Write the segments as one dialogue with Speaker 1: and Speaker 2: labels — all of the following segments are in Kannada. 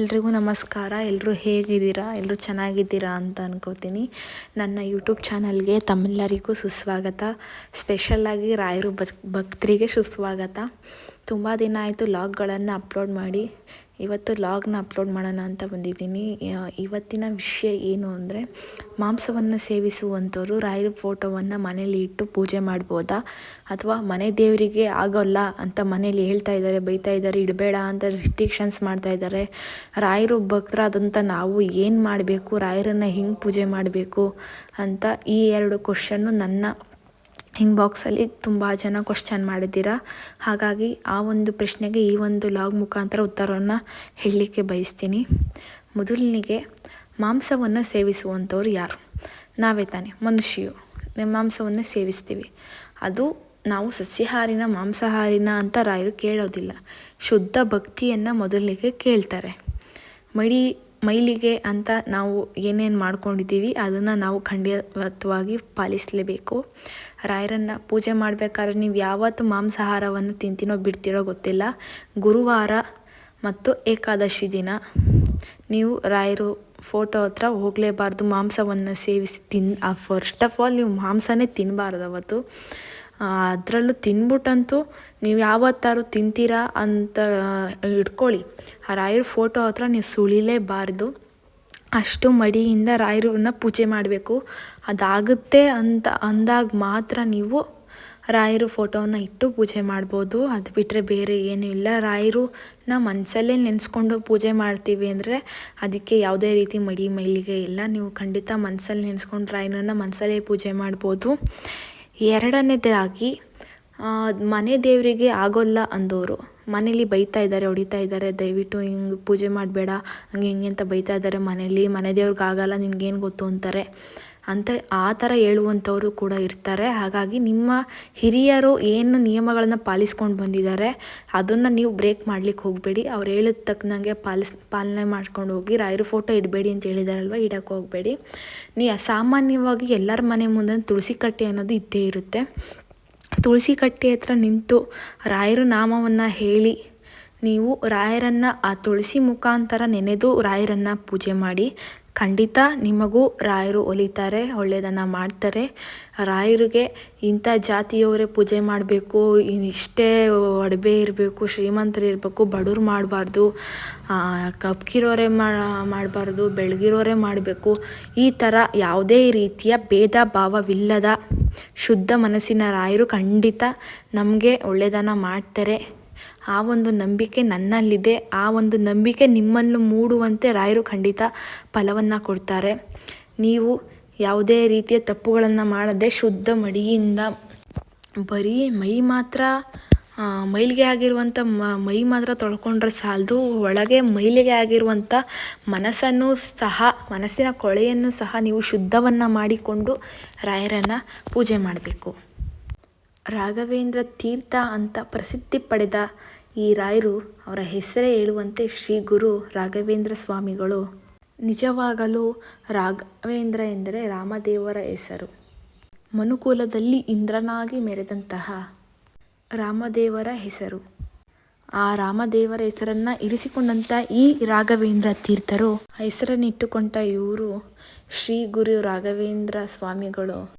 Speaker 1: ಎಲ್ರಿಗೂ ನಮಸ್ಕಾರ. ಎಲ್ಲರೂ ಹೇಗಿದ್ದೀರಾ? ಎಲ್ಲರೂ ಚೆನ್ನಾಗಿದ್ದೀರಾ ಅಂತ ಅನ್ಕೋತೀನಿ. ನನ್ನ ಯೂಟ್ಯೂಬ್ ಚಾನಲ್ಗೆ ತಮ್ಮೆಲ್ಲರಿಗೂ ಸುಸ್ವಾಗತ. ಸ್ಪೆಷಲ್ಲಾಗಿ ರಾಯರು ಭಕ್ತರಿಗೆ ಸುಸ್ವಾಗತ. ತುಂಬ ದಿನ ಆಯಿತು ಲಾಗ್ಗಳನ್ನು ಅಪ್ಲೋಡ್ ಮಾಡಿ. ಇವತ್ತು ಲಾಗ್ನ ಅಪ್ಲೋಡ್ ಮಾಡೋಣ ಅಂತ ಬಂದಿದ್ದೀನಿ. ಇವತ್ತಿನ ವಿಷಯ ಏನು ಅಂದರೆ, ಮಾಂಸವನ್ನು ಸೇವಿಸುವಂಥವರು ರಾಯರ ಫೋಟೋವನ್ನು ಮನೇಲಿ ಇಟ್ಟು ಪೂಜೆ ಮಾಡ್ಬೋದಾ? ಅಥವಾ ಮನೆ ದೇವರಿಗೆ ಆಗೋಲ್ಲ ಅಂತ ಮನೇಲಿ ಹೇಳ್ತಾ ಇದ್ದಾರೆ, ಬೈತಾ ಇದ್ದಾರೆ, ಇಡಬೇಡ ಅಂತ ರಿಸ್ಟ್ರಿಕ್ಷನ್ಸ್ ಮಾಡ್ತಾ ಇದ್ದಾರೆ. ರಾಯರು ಭಕ್ತರಾದಂಥ ನಾವು ಏನು ಮಾಡಬೇಕು? ರಾಯರನ್ನು ಹೆಂಗೆ ಪೂಜೆ ಮಾಡಬೇಕು? ಅಂತ ಈ ಎರಡು ಕ್ವಶನ್ನು ನನ್ನ ಇನ್ಬಾಕ್ಸಲ್ಲಿ ತುಂಬ ಜನ ಕ್ವಶನ್ ಮಾಡಿದ್ದೀರಾ? ಹಾಗಾಗಿ ಆ ಒಂದು ಪ್ರಶ್ನೆಗೆ ಈ ಒಂದು ಲಾಗ್ ಮುಖಾಂತರ ಉತ್ತರವನ್ನು ಹೇಳಲಿಕ್ಕೆ ಬಯಸ್ತೀನಿ. ಮೊದಲನಿಗೆ ಮಾಂಸವನ್ನು ಸೇವಿಸುವಂಥವ್ರು ಯಾರು? ನಾವೇ ತಾನೆ, ಮನುಷ್ಯರು. ಮಾಂಸವನ್ನು ಸೇವಿಸ್ತೀವಿ. ಅದು ನಾವು ಸಸ್ಯಾಹಾರಿನ, ಮಾಂಸಾಹಾರಿನ ಅಂತ ರಾಯರು ಕೇಳೋದಿಲ್ಲ. ಶುದ್ಧ ಭಕ್ತಿಯನ್ನು ಮೊದಲಿಗೆ ಕೇಳ್ತಾರೆ. ಮಡಿ ಮೈಲಿಗೆ ಅಂತ ನಾವು ಏನೇನು ಮಾಡ್ಕೊಂಡಿದ್ದೀವಿ, ಅದನ್ನು ನಾವು ಖಂಡಿತವಾಗಿ ಪಾಲಿಸಲೇಬೇಕು. ರಾಯರನ್ನು ಪೂಜೆ ಮಾಡಬೇಕಾದ್ರೆ ನೀವು ಯಾವತ್ತು ಮಾಂಸಾಹಾರವನ್ನು ತಿಂತೀನೋ ಬಿಡ್ತೀರೋ ಗೊತ್ತಿಲ್ಲ. ಗುರುವಾರ ಮತ್ತು ಏಕಾದಶಿ ದಿನ ನೀವು ರಾಯರು ಫೋಟೋ ಹತ್ರ ಹೋಗಲೇಬಾರ್ದು, ಮಾಂಸವನ್ನು ಸೇವಿಸಿ ತಿನ್ ಫಸ್ಟ್ ಆಫ್ ಆಲ್ ನೀವು ಮಾಂಸನೇ ತಿನ್ನಬಾರ್ದು ಅವತ್ತು. ಅದರಲ್ಲೂ ತಿನ್ಬಿಟ್ಟಂತೂ ನೀವು ಯಾವತ್ತಾರು ತಿಂತೀರಾ ಅಂತ ಇಟ್ಕೊಳ್ಳಿ ಆ ರಾಯರ ಫೋಟೋ ಹತ್ರ ನೀವು ಸುಳಿಲೇಬಾರ್ದು. ಅಷ್ಟು ಮಡಿಯಿಂದ ರಾಯರನ್ನ ಪೂಜೆ ಮಾಡಬೇಕು. ಅದಾಗುತ್ತೆ ಅಂತ ಅಂದಾಗ ಮಾತ್ರ ನೀವು ರಾಯರು ಫೋಟೋನ ಇಟ್ಟು ಪೂಜೆ ಮಾಡ್ಬೋದು. ಅದು ಬಿಟ್ಟರೆ ಬೇರೆ ಏನೂ ಇಲ್ಲ. ರಾಯರು ನಾವು ಮನಸ್ಸಲ್ಲೇ ನೆನೆಸ್ಕೊಂಡು ಪೂಜೆ ಮಾಡ್ತೀವಿ ಅಂದರೆ ಅದಕ್ಕೆ ಯಾವುದೇ ರೀತಿ ಮಡಿ ಮೈಲಿಗೆ ಇಲ್ಲ. ನೀವು ಖಂಡಿತ ಮನಸ್ಸಲ್ಲಿ ನೆನೆಸ್ಕೊಂಡು ರಾಯರನ್ನ ಮನಸಲ್ಲೇ ಪೂಜೆ ಮಾಡ್ಬೋದು. ಎರಡನೇದಾಗಿ ಮನೆ ದೇವರಿಗೆ ಆಗೋಲ್ಲ ಅಂದೋರು. ಮನೇಲಿ ಬೈತಾ ಇದ್ದಾರೆ, ಹೊಡಿತಾ ಇದ್ದಾರೆ, ದಯವಿಟ್ಟು ಹಿಂಗೆ ಪೂಜೆ ಮಾಡಬೇಡ, ಹಂಗೆ ಹಿಂಗೆ ಅಂತ ಬೈತಾ ಇದ್ದಾರೆ ಮನೇಲಿ. ಮನೆ ದೇವ್ರಿಗೆ ಆಗಲ್ಲ, ನಿನಗೇನು ಗೊತ್ತು ಅಂತಾರೆ. ಅಂತ ಆ ಥರ ಹೇಳುವಂಥವರು ಕೂಡ ಇರ್ತಾರೆ. ಹಾಗಾಗಿ ನಿಮ್ಮ ಹಿರಿಯರು ಏನು ನಿಯಮಗಳನ್ನು ಪಾಲಿಸ್ಕೊಂಡು ಬಂದಿದ್ದಾರೆ, ಅದನ್ನು ನೀವು ಬ್ರೇಕ್ ಮಾಡ್ಲಿಕ್ಕೆ ಹೋಗಬೇಡಿ. ಅವ್ರು ಹೇಳಿದ ತಕ್ಕನಂಗೆ ಪಾಲಿಸ್, ಪಾಲನೆ ಮಾಡ್ಕೊಂಡು ಹೋಗಿ, ರಾಯರ ಫೋಟೋ ಇಡಬೇಡಿ ಅಂತ ಹೇಳಿದಾರಲ್ವ, ಇಡಕ್ಕೆ ಹೋಗಬೇಡಿ. ನೀ ಸಾಮಾನ್ಯವಾಗಿ ಎಲ್ಲರ ಮನೆ ಮುಂದೆ ತುಳಸಿ ಕಟ್ಟೆ ಅನ್ನೋದು ಇದ್ದೇ ಇರುತ್ತೆ. ತುಳಸಿ ಕಟ್ಟೆ ಹತ್ರ ನಿಂತು ರಾಯರು ನಾಮವನ್ನು ಹೇಳಿ, ನೀವು ರಾಯರನ್ನು ಆ ತುಳಸಿ ಮುಖಾಂತರ ನೆನೆದು ರಾಯರನ್ನು ಪೂಜೆ ಮಾಡಿ ಖಂಡಿತ ನಿಮಗೂ ರಾಯರು ಒಲಿತಾರೆ, ಒಳ್ಳೆಯದನ್ನು ಮಾಡ್ತಾರೆ. ರಾಯರಿಗೆ ಇಂಥ ಜಾತಿಯವರೇ ಪೂಜೆ ಮಾಡಬೇಕು ಇಷ್ಟೇ ಒಡವೆ ಇರಬೇಕು ಶ್ರೀಮಂತರಿರಬೇಕು ಬಡವ್ರು ಮಾಡಬಾರ್ದು ಕಪ್ಕಿರೋರೇ ಮಾಡಬಾರ್ದು, ಬೆಳಗಿರೋರೇ ಮಾಡಬೇಕು. ಈ ಥರ ಯಾವುದೇ ರೀತಿಯ ಭೇದ ಭಾವವಿಲ್ಲದ ಶುದ್ಧ ಮನಸ್ಸಿನ ರಾಯರು ಖಂಡಿತ ನಮಗೆ ಒಳ್ಳೆಯದನ್ನು ಮಾಡ್ತಾರೆ. ಆ ಒಂದು ನಂಬಿಕೆ ನನ್ನಲ್ಲಿದೆ, ಆ ಒಂದು ನಂಬಿಕೆ ನಿಮ್ಮನ್ನು ಮೂಡುವಂತೆ ರಾಯರು ಖಂಡಿತ ಫಲವನ್ನು ಕೊಡ್ತಾರೆ. ನೀವು ಯಾವುದೇ ರೀತಿಯ ತಪ್ಪುಗಳನ್ನು ಮಾಡದೆ ಶುದ್ಧ ಮಡಿಯಿಂದ ಬರೀ ಮೈ ಮಾತ್ರ ಮೈಲಿಗೆ ಆಗಿರುವಂಥ ಮ- ಮೈ ಮಾತ್ರ ತೊಳ್ಕೊಂಡ್ರೆ ಸಾಲದು, ಒಳಗೆ ಮೈಲಿಗೆ ಆಗಿರುವಂಥ ಮನಸ್ಸನ್ನು ಸಹ, ಮನಸ್ಸಿನ ಕೊಳೆಯನ್ನು ಸಹ ನೀವು ಶುದ್ಧವನ್ನು ಮಾಡಿಕೊಂಡು ರಾಯರನ್ನು ಪೂಜೆ ಮಾಡಬೇಕು. ರಾಘವೇಂದ್ರ ತೀರ್ಥ ಅಂತ ಪ್ರಸಿದ್ಧಿ ಪಡೆದ ಈ ರಾಯರು ಅವರ ಹೆಸರೇ ಹೇಳುವಂತೆ ಶ್ರೀ ಗುರು ರಾಘವೇಂದ್ರ ಸ್ವಾಮಿಗಳು. ನಿಜವಾಗಲೂ ರಾಘವೇಂದ್ರ ಎಂದರೆ ರಾಮದೇವರ ಹೆಸರು. ಮನುಕುಲದಲ್ಲಿ ಇಂದ್ರನಾಗಿ ಮೆರೆದಂತಹ ರಾಮದೇವರ ಹೆಸರು. ಆ ರಾಮದೇವರ ಹೆಸರನ್ನು ಇರಿಸಿಕೊಂಡಂಥ ಈ ರಾಘವೇಂದ್ರ ತೀರ್ಥರು ಹೆಸರನ್ನಿಟ್ಟುಕೊಂಡ ಹೆಸರನ್ನು ಇವರು ಶ್ರೀ ಗುರು ರಾಘವೇಂದ್ರ ಸ್ವಾಮಿಗಳು.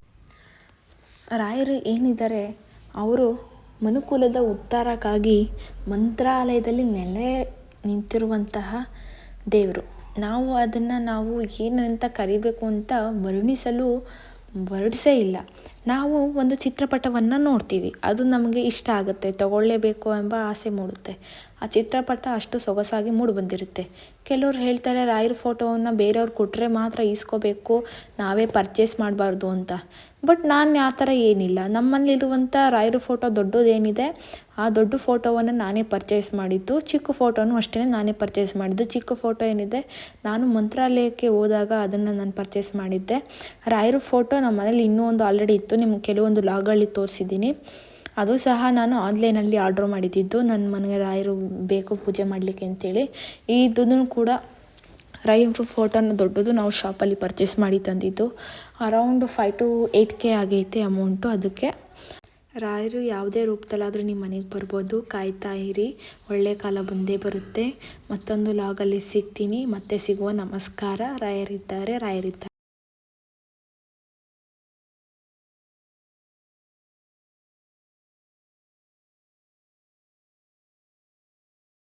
Speaker 1: ರಾಯರು ಏನಿದ್ದಾರೆ, ಅವರು ಮನುಕುಲದ ಉದ್ಧಾರಕ್ಕಾಗಿ ಮಂತ್ರಾಲಯದಲ್ಲಿ ನೆಲೆ ನಿಂತಿರುವಂತಹ ದೇವರು. ನಾವು ಅದನ್ನು ನಾವು ಏನು ಅಂತ ಕರಿಬೇಕು ಅಂತ ವರ್ಣಿಸಲು ವರ್ಡ್ಸೇ ಇಲ್ಲ. ನಾವು ಒಂದು ಚಿತ್ರಪಟವನ್ನು ನೋಡ್ತೀವಿ. ಅದು ನಮಗೆ ಇಷ್ಟ ಆಗುತ್ತೆ. ತಗೊಳ್ಳೇಬೇಕು ಎಂಬ ಆಸೆ ಮೂಡುತ್ತೆ. ಆ ಚಿತ್ರಪಟ ಅಷ್ಟು ಸೊಗಸಾಗಿ ಮೂಡಿ ಬಂದಿರುತ್ತೆ. ಕೆಲವ್ರು ಹೇಳ್ತಾರೆ, ರಾಯರ ಫೋಟೋವನ್ನು ಬೇರೆಯವ್ರು ಕೊಟ್ಟರೆ ಮಾತ್ರ ಈಸ್ಕೋಬೇಕು, ನಾವೇ ಪರ್ಚೇಸ್ ಮಾಡಬಾರ್ದು ಅಂತ. ಬಟ್ ನಾನು ಆ ಥರ ಏನಿಲ್ಲ. ನಮ್ಮಲ್ಲಿರುವಂಥ ರಾಯರ ಫೋಟೋ ದೊಡ್ಡದೇನಿದೆ, ಆ ದೊಡ್ಡ ಫೋಟೋವನ್ನು ನಾನೇ ಪರ್ಚೇಸ್ ಮಾಡಿದ್ದು. ಚಿಕ್ಕ ಫೋಟೋನು ಅಷ್ಟೇ ನಾನೇ ಪರ್ಚೇಸ್ ಮಾಡಿದ್ದು. ಚಿಕ್ಕ ಫೋಟೋ ಏನಿದೆ, ನಾನು ಮಂತ್ರಾಲಯಕ್ಕೆ ಹೋದಾಗ ಅದನ್ನು ನಾನು ಪರ್ಚೇಸ್ ಮಾಡಿದ್ದೆ. ರಾಯರ ಫೋಟೋ ನಮ್ಮ ಮನೇಲಿ ಇನ್ನೂ ಒಂದು ಆಲ್ರೆಡಿ ಇತ್ತು. ನಿಮ್ಗೆ ಕೆಲವೊಂದು ಲಾಗಲ್ಲಿ ತೋರಿಸಿದ್ದೀನಿ. ಅದು ಸಹ ನಾನು ಆನ್ಲೈನಲ್ಲಿ ಆರ್ಡ್ರ್ ಮಾಡಿದ್ದಿದ್ದು ನನ್ನ ಮನೆಗೆ ರಾಯರು ಬೇಕು ಪೂಜೆ ಮಾಡಲಿಕ್ಕೆ ಅಂತೇಳಿ. ಇದನ್ನು ಕೂಡ ರಾಯರು ಫೋಟೋನ ದೊಡ್ಡದು ನಾವು ಶಾಪಲ್ಲಿ ಪರ್ಚೇಸ್ ಮಾಡಿ ತಂದಿದ್ದು. Around five two eight K ಆಗೈತೆ ಅಮೌಂಟು. ಅದಕ್ಕೆ ರಾಯರು ಯಾವುದೇ ರೂಪದಲ್ಲಾದರೂ ನಿಮ್ಮ ಮನೆಗೆ ಬರ್ಬೋದು. ಕಾಯ್ತಾ ಇರಿ. ಒಳ್ಳೆ ಕಾಲ ಬಂದೇ ಬರುತ್ತೆ. ಮತ್ತೊಂದು ಲಾಗಲ್ಲಿ ಸಿಗ್ತೀನಿ. ಮತ್ತೆ ಸಿಗುವ ನಮಸ್ಕಾರ. ರಾಯರಿದ್ದಾರೆ. ರಾಯರಿದ್ದಾರೆ.